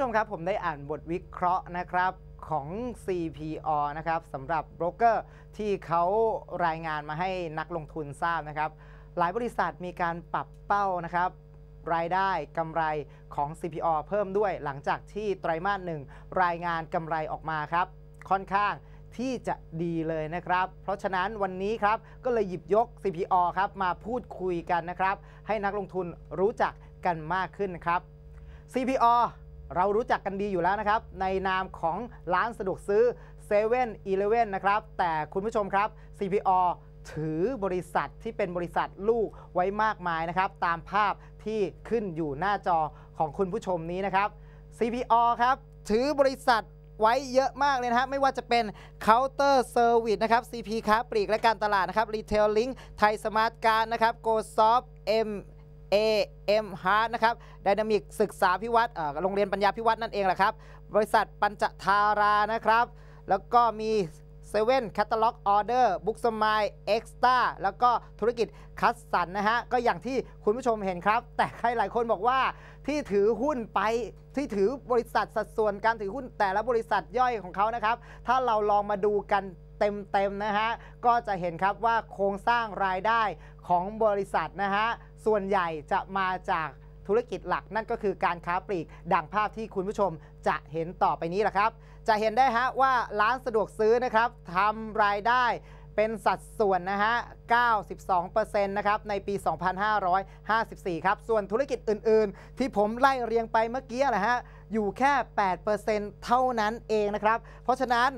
ผู้ชมครับผมได้อ่านบทวิเคราะห์นะครับของ CPO นะครับสำหรับโบรกเกอร์ที่เขารายงานมาให้นักลงทุนทราบนะครับ หลายบริษัทมีการปรับเป้านะครับรายได้กำไรของ CPO เพิ่มด้วยหลังจากที่ไตรมาสหนึ่งรายงานกำไรออกมาครับ ค่อนข้างที่จะดีเลยนะครับ เพราะฉะนั้นวันนี้ครับก็เลยหยิบยก CPO ครับมาพูดคุยกันนะครับ ให้นักลงทุนรู้จักกันมากขึ้นนครับ CPO เรารู้จักกันดีอยู่แล้วนะครับ ในนามของร้านสะดวกซื้อ7 e เ e ่ e อนะครับ แต่คุณผู้ชมครับ CPO ถือบริษัทที่เป็นบริษัทลูกไว้มากมายนะครับ ตามภาพที่ขึ้นอยู่หน้าจอของคุณผู้ชมนี้นะครับ CPO ครับ ถือบริษัทไว้เยอะมากเลยนะครับ ไม่ว่าจะเป็น Counter Service นะครับ CP ค้าปลีกและการตลาดนะครับ Retail Link ไทยสมาร์ทการนะครับ GoSoft M AM Hard นะครับ Dynamic ศึกษาพิวัตรโรงเรียนปัญญาพิวัตรนั่นเองแหละครับ บริษัทปัญจทารานะครับ แล้วก็มีเซเว่นแคตตาล็อกออเดอร์บุ๊กสมายเอ็กซ์ต้าแล้วก็ธุรกิจคัสสันนะฮะ ก็อย่างที่คุณผู้ชมเห็นครับ แต่ใครหลายคนบอกว่าที่ถือหุ้นไปที่ถือบริษัทสัดส่วนการถือหุ้นแต่ละบริษัทย่อยของเขานะครับ ถ้าเราลองมาดูกัน เต็มๆนะฮะก็จะเห็นครับว่าโครงสร้างรายได้ของบริษัทนะฮะส่วนใหญ่จะมาจากธุรกิจหลักนั่นก็คือการค้าปลีกดังภาพที่คุณผู้ชมจะเห็นต่อไปนี้แหละครับ จะเห็นได้ฮะว่าร้านสะดวกซื้อนะครับทำรายได้ เป็นสัดส่วนนะฮะ 92%นะครับ ในปี 2554 ครับ ส่วนธุรกิจอื่นๆ ที่ผมไล่เรียงไปเมื่อกี้นะฮะ อยู่แค่ 8%เท่านั้นเองนะครับ เพราะฉะนั้น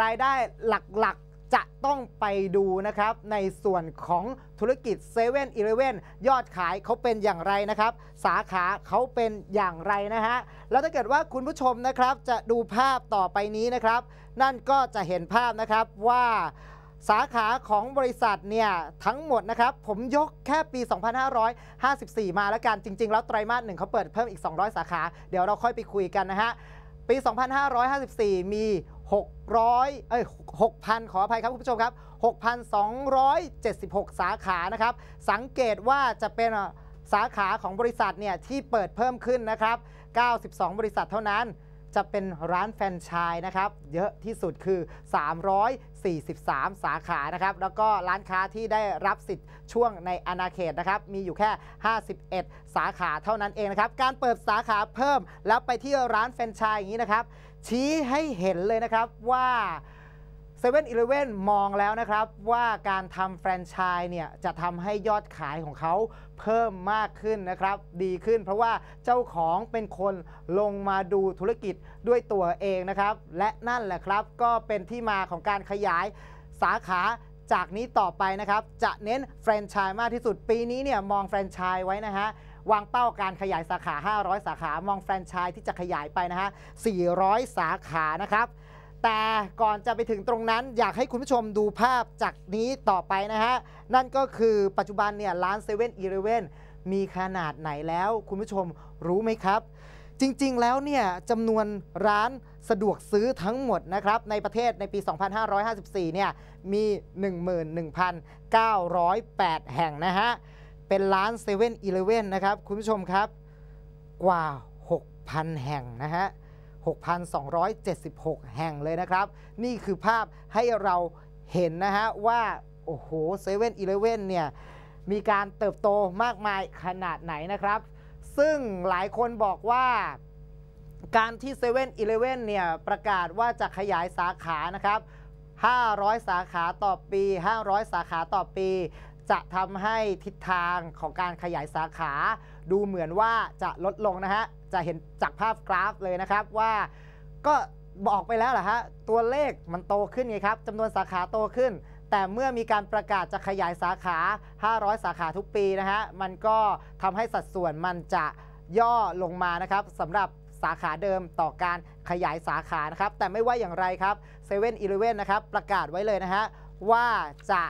รายได้หลักๆ จะต้องไปดูนะครับ ในส่วนของธุรกิจ7 e เ e ่ e ออยอดขายเขาเป็นอย่างไรนะครับ สาขาเขาเป็นอย่างไรนะฮะ แล้วถ้าเกิดว่าคุณผู้ชมนะครับจะดูภาพต่อไปนี้นะครับ นั่นก็จะเห็นภาพนะครับว่า สาขาของบริษัทเนี่ยทั้งหมดนะครับ ผมยกแค่ปี 2554 มาแล้วกันจริง ๆ แล้วไตรมาสหนึ่งเขาเปิดเพิ่มอีก 200 สาขา เดี๋ยวเราค่อยไปคุยกันนะฮะ ปี 2554 มี 600 เอ้ย 6,000 ขออภัยครับคุณผู้ชมครับ 6,276 สาขานะครับ สังเกตว่าจะเป็นสาขาของบริษัทเนี่ยที่เปิดเพิ่มขึ้นนะครับ 92 บริษัทเท่านั้น จะเป็นร้านแฟรนไชส์นะครับ เยอะที่สุดคือ 343 สาขานะครับ แล้วก็ร้านค้าที่ได้รับสิทธิ์ช่วงในอาณาเขตนะครับ มีอยู่แค่ 51 สาขาเท่านั้นเองนะครับ การเปิดสาขาเพิ่มแล้วไปที่ร้านแฟรนไชส์อย่างนี้นะครับ ชี้ให้เห็นเลยนะครับว่า 7 e เ e ่ e อมองแล้วนะครับ ว่าการทำแฟรนไชส์เนี่ยจะทำให้ยอดขายของเขาเพิ่มมากขึ้นนะครับ ดีขึ้นเพราะว่าเจ้าของเป็นคนลงมาดูธุรกิจด้วยตัวเองนะครับ และนั่นแหละครับก็เป็นที่มาของการขยายสาขาจากนี้ต่อไปนะครับ จะเน้นแฟรนไชส์มากที่สุดปีนี้เนี่ยมองแฟรนไชส์ไว้นะฮะวางเป้าการขยายสาขา 500 สาขามองแฟรนไชส์ที่จะขยายไปนะฮะ400 สาขานะครับ แต่ก่อนจะไปถึงตรงนั้นอยากให้คุณผู้ชมดูภาพจากนี้ต่อไปนะฮะ นั่นก็คือปัจจุบันเนี่ยร้านเซเว่นอีเลเว่นมีขนาดไหนแล้วคุณผู้ชมรู้ไหมครับ จริงๆแล้วเนี่ยจำนวนร้านสะดวกซื้อทั้งหมดนะครับ ในประเทศในปี 2554 เนี่ยมี 11,908 แห่งนะฮะ เป็นร้านเซเว่นอีเลเว่นนะครับ คุณผู้ชมครับกว่า 6,000 แห่งนะฮะ 6,276 แห่งเลยนะครับ นี่คือภาพให้เราเห็นนะฮะว่า โอ้โหเซเว่นอีเลเว่นเนี่ย มีการเติบโตมากมายขนาดไหนนะครับ ซึ่งหลายคนบอกว่าการที่7 e เ e ่ e อเนี่ย ประกาศว่าจะขยายสาขานะครับ 500 สาขาต่อปี 500 สาขาต่อปี จะทำให้ทิศทางของการขยายสาขา ดูเหมือนว่าจะลดลงนะฮะ จะเห็นจากภาพกราฟเลยนะครับว่าก็บอกไปแล้วแหละฮะ ตัวเลขมันโตขึ้นไงครับจำนวนสาขาโตขึ้น แต่เมื่อมีการประกาศจะขยายสาขา 500 สาขาทุกปีนะฮะ มันก็ทำให้สัดส่วนมันจะย่อลงมานะครับสำหรับสาขาเดิมต่อการขยายสาขานะครับ แต่ไม่ว่าอย่างไรครับ7 e เ e ่ e อนะครับ ประกาศไว้เลยนะฮะ ว่าจะ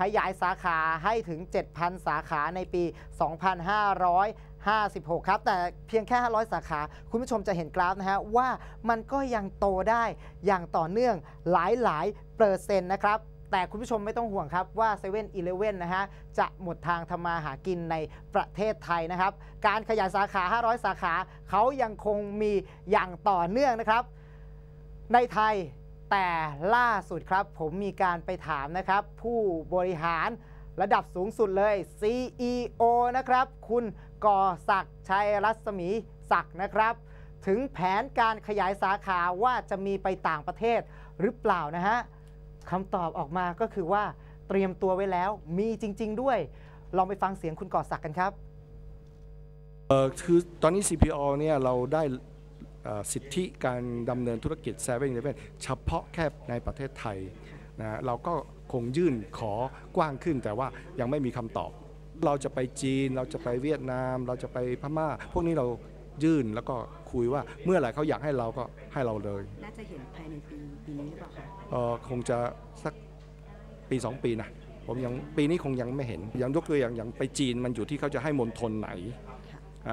ขยายสาขาให้ถึง 7,000 สาขาในปี 2500 56 ครับ แต่เพียงแค่ 500 สาขา คุณผู้ชมจะเห็นกราฟนะฮะว่ามันก็ยังโตได้อย่างต่อเนื่องหลายหลายเปอร์เซ็นต์นะครับ แต่คุณผู้ชมไม่ต้องห่วงครับว่า7 e เ e ่ e อนะฮะ จะหมดทางทำมาหากินในประเทศไทยนะครับ การขยายสาขา 500 สาขา เขายังคงมีอย่างต่อเนื่องนะครับ ในไทย แต่ล่าสุดครับ ผมมีการไปถามนะครับ ผู้บริหารระดับสูงสุดเลย CEO นะครับ คุณก่อศักดิ์ชัยรัศมีศักดิ์นะครับ ถึงแผนการขยายสาขาว่าจะมีไปต่างประเทศหรือเปล่านะฮะคำตอบออกมาก็คือว่าเตรียมตัวไว้แล้วมีจริง ๆ ด้วย ลองไปฟังเสียงคุณก่อศักดิ์กันครับเออคือตอนนี้ CPO เนี่ยเราได้ สิทธิการดำเนินธุรกิจ7 e เ e ่ e อเฉพาะแค่ในประเทศไทยนะเราก็คงยื่นขอกว้างขึ้นแต่ว่ายังไม่มีคำตอบ เราจะไปจีนเราจะไปเวียดนาม เราจะไปพม่า พวกนี้เรายื่นแล้วก็คุยว่าเมื่อไหร่เขาอยากให้เราก็ให้เราเลย น่าจะเห็นภายในปีปีนี้หรือเปล่าคะเอ่อคงจะสักปี 2 ปีนะผมยังปีนี้คงยังไม่เห็นอย่างยกตัวอย่างอย่างไปจีนมันอยู่ที่เขาจะให้มณฑลไหนค่ะอ่า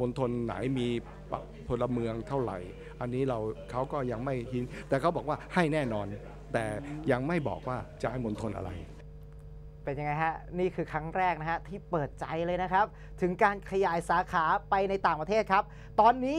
มณฑลไหนมีพลเมืองเท่าไหร่ อันนี้เราเขาก็ยังไม่หิน แต่เขาบอกว่าให้แน่นอน แต่ยังไม่บอกว่าจะให้มณฑลอะไร เป็นยังไงฮะ นี่คือครั้งแรกนะฮะที่เปิดใจเลยนะครับ ถึงการขยายสาขาไปในต่างประเทศครับ ตอนนี้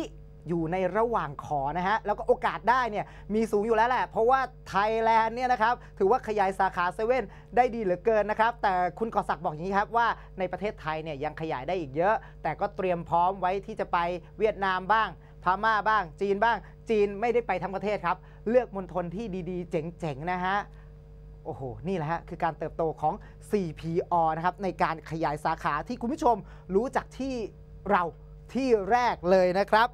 อยู่ในระหว่างขอนะฮะแล้วก็โอกาสได้เนี่ยมีสูงอยู่แล้วแหละ เพราะว่าไทยแลนด์เนี่ยนะครับถือว่าขยายสาขาเซเว่นได้ดีเหลือเกินนะครับ แต่คุณกอศักดิ์บอกอย่างนี้ครับว่าในประเทศไทยเนี่ยยังขยายได้อีกเยอะ แต่ก็เตรียมพร้อมไว้ที่จะไปเวียดนามบ้างพม่าบ้าง จีนบ้าง จีนไม่ได้ไปทั้งประเทศครับ เลือกมณฑลที่ดีๆ เจ๋งๆนะฮะโอ้โห นี่แหละฮะ คือการเติบโตของ CPO นะครับ ในการขยายสาขาที่คุณผู้ชมรู้จักที่เราที่แรกเลยนะครับ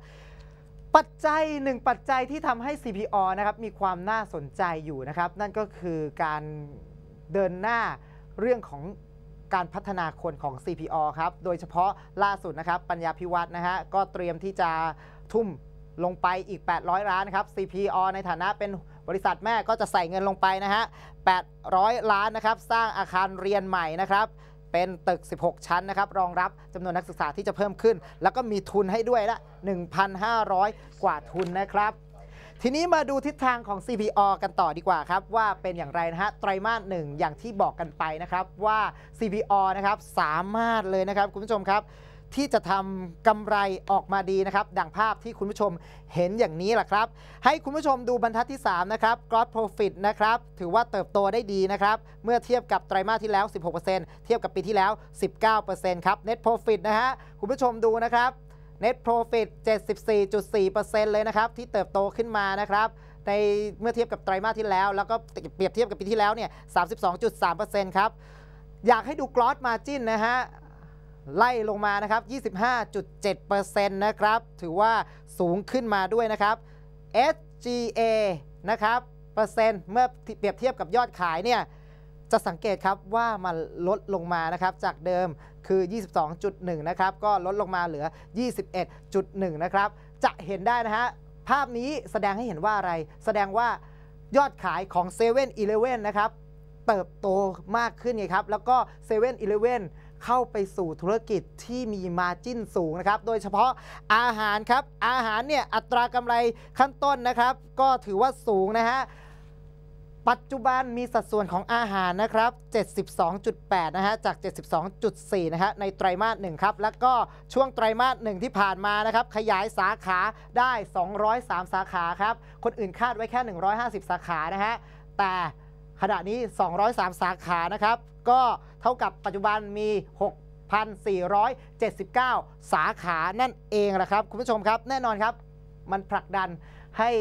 ปัจจัยหนึ่งปัจจัยที่ทำให้ CPO นะครับมีความน่าสนใจอยู่นะครับ นั่นก็คือการเดินหน้าเรื่องของการพัฒนาคนของ CPO ครับ โดยเฉพาะล่าสุดนะครับ ปัญญาพิวัตรนะฮะ ก็เตรียมที่จะทุ่มลงไปอีก 800 ล้านครับ CPO ในฐานะเป็นบริษัทแม่ก็จะใส่เงินลงไปนะฮะ 800 ล้านนะครับ สร้างอาคารเรียนใหม่นะครับ เป็นตึก 16 ชั้นนะครับ รองรับจำนวนนักศึกษาที่จะเพิ่มขึ้น แล้วก็มีทุนให้ด้วยละ 1,500 กว่าทุนนะครับ ทีนี้มาดูทิศทางของ CPO กันต่อดีกว่าครับ ว่าเป็นอย่างไรนะฮะ ไตรมาสหนึ่งอย่างที่บอกกันไปนะครับว่า CPO นะครับสามารถเลยนะครับคุณผู้ชมครับ ที่จะทำกำไรออกมาดีนะครับ ดังภาพที่คุณผู้ชมเห็นอย่างนี้แหละครับ ให้คุณผู้ชมดูบรรทัดที่ 3 นะครับ gross profit นะครับ ถือว่าเติบโตได้ดีนะครับ เมื่อเทียบกับไตรมาสที่แล้ว 16%เทียบกับปีที่แล้ว 19%ครับ net profit นะฮะ คุณผู้ชมดูนะครับ net profit 74.4%เลยนะครับ ที่เติบโตขึ้นมานะครับในเมื่อเทียบกับไตรมาสที่แล้ว แล้วก็เปรียบเทียบกับปีที่แล้วเนี่ย 32.3%ครับ อยากให้ดู gross margin นะฮะ ไล่ลงมานะครับ 25.7%นะครับ ถือว่าสูงขึ้นมาด้วยนะครับ SGA นะครับ เปอร์เซ็นต์เมื่อเปรียบเทียบกับยอดขายเนี่ย จะสังเกตครับว่ามันลดลงมานะครับ จากเดิมคือ 22.1 นะครับ ก็ลดลงมาเหลือ 21.1 นะครับ จะเห็นได้นะฮะ ภาพนี้แสดงให้เห็นว่าอะไร แสดงว่ายอดขายของ7 e เ e ่ e อนะครับ เติบโตมากขึ้นไงครับ แล้วก็7 e เ e ่ e เข้าไปสู่ธุรกิจที่มีมาจิ้นสูงนะครับ โดยเฉพาะอาหารครับ อาหารเนี่ยอัตรากำไรขั้นต้นนะครับ ก็ถือว่าสูงนะฮะปัจจุบันมีสัดส่วนของอาหารนะครับ 72.8 นะฮะ จาก 72.4 นะฮะ ในไตรมาสหนึ่งครับ แล้วก็ช่วงไตรมาสหนึ่งที่ผ่านมานะครับ ขยายสาขาได้ 203 สาขาครับ คนอื่นคาดไว้แค่ 150 สาขา นะฮะ แต่ขณะนี้ 203 สาขา นะครับ ก็เท่ากับปัจจุบันมี 6,479 สาขานั่นเองแหะครับ คุณผู้ชมครับ แน่นอนครับ มันผลักดันให้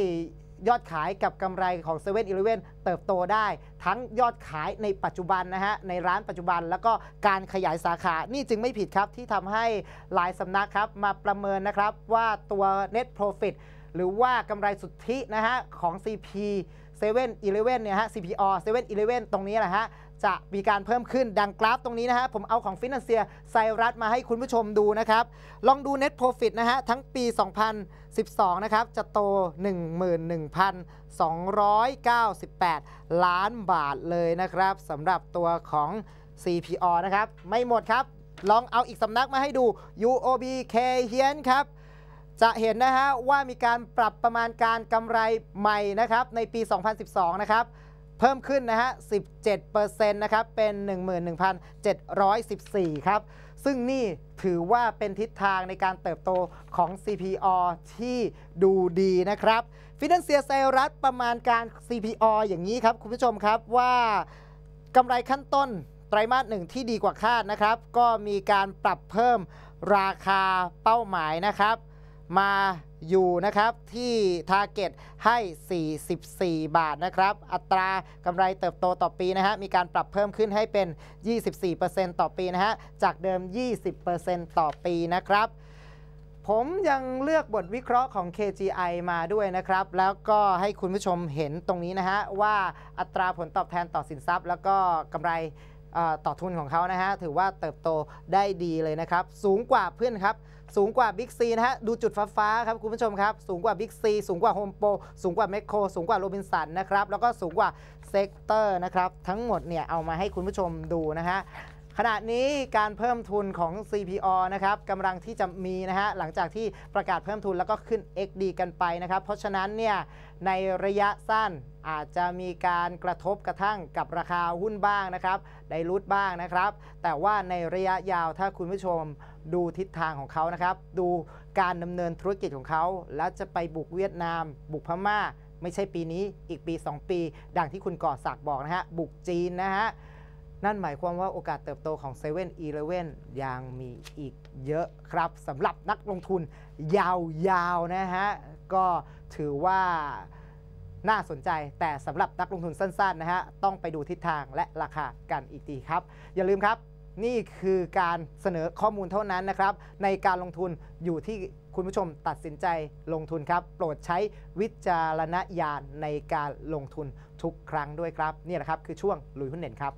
ยอดขายกับกำไรของ7 e เ e ่ e เติบโตได้ ทั้งยอดขายในปัจจุบันนะฮะในร้านปัจจุบันแล้วก็การขยายสาขา นี่จึงไม่ผิดครับที่ทำให้หลายสำนักครับมาประเมินนะครับว่าตัว net profit หรือว่ากำไรสุทธินะฮะของ CP 7 e เ e ่ e เนี่ยฮะ CPO 7 e เ e ่ e ตรงนี้แหละฮะจะมีการเพิ่มขึ้นดังกราฟตรงนี้นะฮะ ผมเอาของฟินแลนเซียไซรัสมาให้คุณผู้ชมดูนะครับ ลองดู net profit นะฮะ ทั้งปี 2012 นะครับ จะโต 11,298 ล้านบาทเลยนะครับสำหรับตัวของ CPO นะครับ ไม่หมดครับ ลองเอาอีกสำนักมาให้ดู UOB K เฮียนครับ จะเห็นนะฮะว่ามีการปรับประมาณการกำไรใหม่นะครับในปี 2012 นะครับเพิ่มขึ้นนะฮะ 17%นะครับเป็น 11,714 ครับ ซึ่งนี่ถือว่าเป็นทิศทางในการเติบโตของ CPO ที่ดูดีนะครับ ฟินแลนเซียไซรัสประมาณการ CPO อย่างนี้ครับ คุณผู้ชมครับว่ากำไรขั้นต้นไตรมาสหนึ่งที่ดีกว่าคาดนะครับ ก็มีการปรับเพิ่มราคาเป้าหมายนะครับ มาอยู่นะครับที่ Target ให้ 44 บาทนะครับ อัตรากำไรเติบโตต่อปีนะฮะ มีการปรับเพิ่มขึ้นให้เป็น 24%ต่อปีนะฮะ จากเดิม 20%ต่อปีนะครับ ผมยังเลือกบทวิเคราะห์ของ KGI มาด้วยนะครับ แล้วก็ให้คุณผู้ชมเห็นตรงนี้นะฮะ ว่าอัตราผลตอบแทนต่อสินทรัพย์ แล้วก็กำไร ต่อทุนของเขานะฮะถือว่าเติบโตได้ดีเลยนะครับ สูงกว่าเพื่อนครับ สูงกว่า Big C นะฮะดูจุดฟ้าๆครับคุณผู้ชมครับ สูงกว่า Big C สูงกว่า Home Pro สูงกว่า m ม c โครสูงกว่าโรบินสันนะครับ แล้วก็สูงกว่าเซกเตอร์นะครับ ทั้งหมดเนี่ยเอามาให้คุณผู้ชมดูนะฮะ ขณะนี้การเพิ่มทุนของ CPO นะครับกำลังที่จะมีนะฮะหลังจากที่ประกาศเพิ่มทุนแล้วก็ขึ้น XD กันไปนะครับ เพราะฉะนั้นเนี่ยในระยะสั้นอาจจะมีการกระทบกระทั่งกับราคาหุ้นบ้างนะครับได้รุดบ้างนะครับ แต่ว่าในระยะยาวถ้าคุณผู้ชมดูทิศทางของเขานะครับ ดูการดำเนินธุรกิจของเขา แล้วจะไปบุกเวียดนาม บุกพม่า ไม่ใช่ปีนี้อีกปี 2 ปี ดังที่คุณก่อศักดิ์บอกนะฮะบุกจีนนะฮะ นั่นหมายความว่าโอกาสเติบโตของ7 e เ e ่ e อยังมีอีกเยอะครับสำหรับนักลงทุนยาวๆนะฮะ ก็ถือว่าน่าสนใจแต่สำหรับนักลงทุนสั้นๆนะฮะ ต้องไปดูทิศทางและราคากันอีกทีครับ อย่าลืมครับ นี่คือการเสนอข้อมูลเท่านั้นนะครับ ในการลงทุนอยู่ที่คุณผู้ชมตัดสินใจลงทุนครับ โปรดใช้วิจารณญาณในการลงทุนทุกครั้งด้วยครับ นี่แหละครับคือช่วงลุยหุ้นเด่นครับ